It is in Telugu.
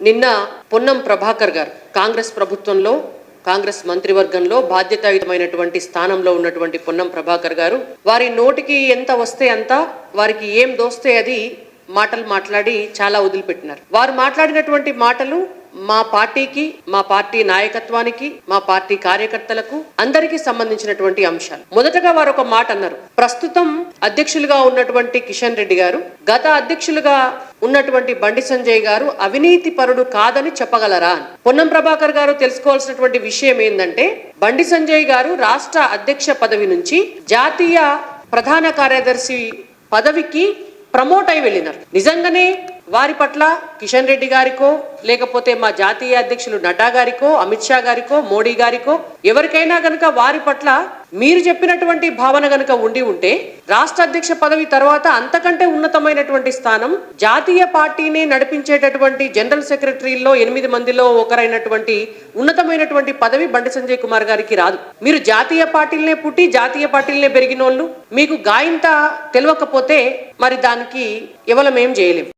నిన్న పొన్నం ప్రభాకర్ గారు కాంగ్రెస్ ప్రభుత్వంలో కాంగ్రెస్ మంత్రివర్గంలో బాధ్యతాయుతమైనటువంటి స్థానంలో ఉన్నటువంటి పొన్నం ప్రభాకర్ గారు వారి నోటికి ఎంత వస్తే అంత వారికి ఏం దోస్తే అది మాటలు మాట్లాడి చాలా వదిలిపెట్టినారు. వారు మాట్లాడినటువంటి మాటలు మా పార్టీకి మా పార్టీ నాయకత్వానికి మా పార్టీ కార్యకర్తలకు అందరికీ సంబంధించినటువంటి అంశాలు. మొదటగా వారు ఒక మాట అన్నారు. ప్రస్తుతం అధ్యక్షులుగా ఉన్నటువంటి కిషన్ రెడ్డి గారు గత అధ్యక్షులుగా ఉన్నటువంటి బండి సంజయ్ గారు అవినీతి పరుడు కాదని చెప్పగలరా అని. పొన్నం ప్రభాకర్ గారు తెలుసుకోవాల్సినటువంటి విషయం ఏంటంటే బండి సంజయ్ గారు రాష్ట్ర అధ్యక్ష పదవి నుంచి జాతీయ ప్రధాన కార్యదర్శి పదవికి ప్రమోట్ అయి వెళ్ళినారు. నిజంగానే వారి పట్ల కిషన్ రెడ్డి గారికో లేకపోతే మా జాతీయ అధ్యక్షులు నడ్డా గారికో అమిత్ షా గారికో మోడీ గారికో ఎవరికైనా గనుక వారి పట్ల మీరు చెప్పినటువంటి భావన గనుక ఉండి ఉంటే రాష్ట్ర అధ్యక్ష పదవి తర్వాత అంతకంటే ఉన్నతమైనటువంటి స్థానం జాతీయ పార్టీని నడిపించేటటువంటి జనరల్ సెక్రటరీలో ఎనిమిది మందిలో ఒకరైనటువంటి ఉన్నతమైనటువంటి పదవి బండి సంజయ్ కుమార్ గారికి రాదు. మీరు జాతీయ పార్టీలనే పుట్టి జాతీయ పార్టీలనే పెరిగినోళ్ళు మీకు గాయంత తెలియకపోతే మరి దానికి ఎవలం ఏం చేయలేం.